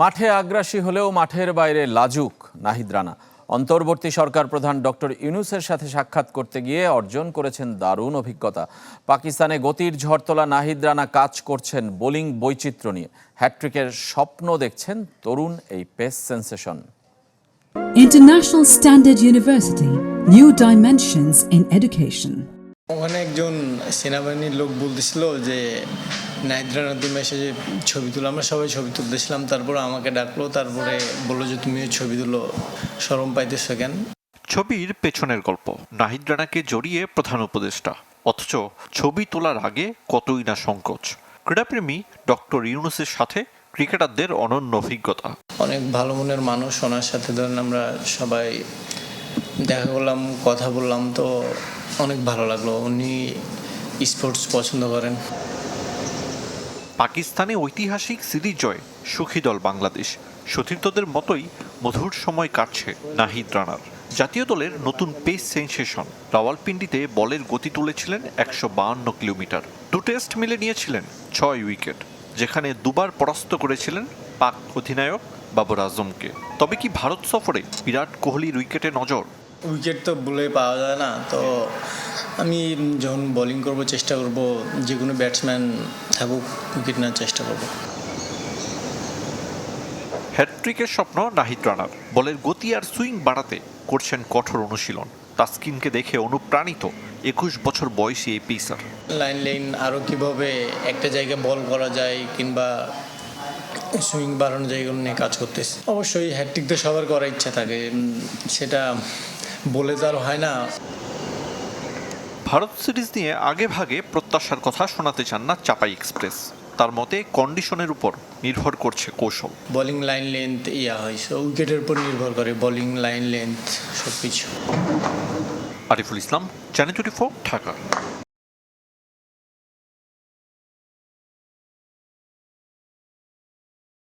মাঠে আগ্রাসী হলেও মাঠের বাইরে লাজুক নাহিদ রানা। অন্তর্বর্তী সরকার প্রধান ডক্টর ইউনুসের সাথে সাক্ষাৎ করতে গিয়ে অর্জন করেছেন দারুণ অভিজ্ঞতা। পাকিস্তানে গতির ঝড় তোলা নাহিদ রানা কাজ করছেন বোলিং বৈচিত্র্য নিয়ে। হ্যাট্রিকের স্বপ্ন দেখছেন তরুণ এই pace sensation. International Standard University, New Dimensions in Education. ওখানে একজন সেনাবাহিনীর লোক বলতেছিল যে নাইদ্রা নদীম এসে যে ছবি তুলো আমরা সবাই ছবি তুলতেছিলাম তারপর আমাকে ডাকলো তারপরে বলল যে তুমিও ছবি তুলো সরম পাইতেছো কেন? ছবির পেছনের গল্প। নাহিদ রানাকে জড়িয়ে প্রধান উপদেষ্টা অথচ ছবি তোলার আগে কতই না সংকোচ। ক্রীড়াপ্রেমী ডক্টর ইউনুসের সাথে ক্রিকেটারদের অনন্য অভিজ্ঞতা। অনেক ভালো মনের মানুষ ওনার সাথে ধরেন আমরা সবাই দেখা করলাম কথা বললাম তো অনেক ভালো লাগল। উনি স্পোর্টস পছন্দ করেন। পাকিস্তানে ঐতিহাসিক সিরিজ জয় সুখী দল বাংলাদেশ। সতীর্থদের মতোই মধুর সময় কাটছে নাহিদ রানার। জাতীয় দলের নতুন পেস সেন্সেশন। রাওয়ালপিন্ডিতে বলের গতি তুলেছিলেন একশো বাহান্ন কিলোমিটার। দু টেস্ট মিলে নিয়েছিলেন ছয় উইকেট, যেখানে দুবার পরাস্ত করেছিলেন পাক অধিনায়ক বাবর আজমকে। তবে কি ভারত সফরে বিরাট কোহলির উইকেটে নজর? উইকেট তো বলে পাওয়া যায় না। তো আমি যখন বোলিং করব চেষ্টা করব যে কোনো ব্যাটসম্যান থাকুক উইকেট নেওয়ার চেষ্টা করব। হ্যাট্রিকের স্বপ্ন নাহিদ রানার। বলের গতি আর সুইং বাড়াতে করছেন কঠোর অনুশীলন। তাস্কিনকে দেখে অনুপ্রাণিত একুশ বছর বয়সী এই পেসার লাইন লাইন আরও কীভাবে একটা জায়গায় বল করা যায় কিংবা সুইং বাড়ানো যায় এগুলো নিয়ে কাজ করতেছে। অবশ্যই হ্যাট্রিক তো সবার করার ইচ্ছা থাকে। সেটা বলে যার হয় না। ভারত সিরিজ নিয়ে আগে ভাগে প্রত্যাশার কথা শোনাতে চান না চাপাই এক্সপ্রেস। তার মতে কন্ডিশনের উপর নির্ভর করছে কৌশল। বোলিং লাইন লেন্থ ইয়া হয় সো উইকেটের উপর নির্ভর করে বোলিং লাইন লেন্থ সব কিছু আরিফুল ইসলাম চ্যানেল টোয়েন্টি ঢাকা।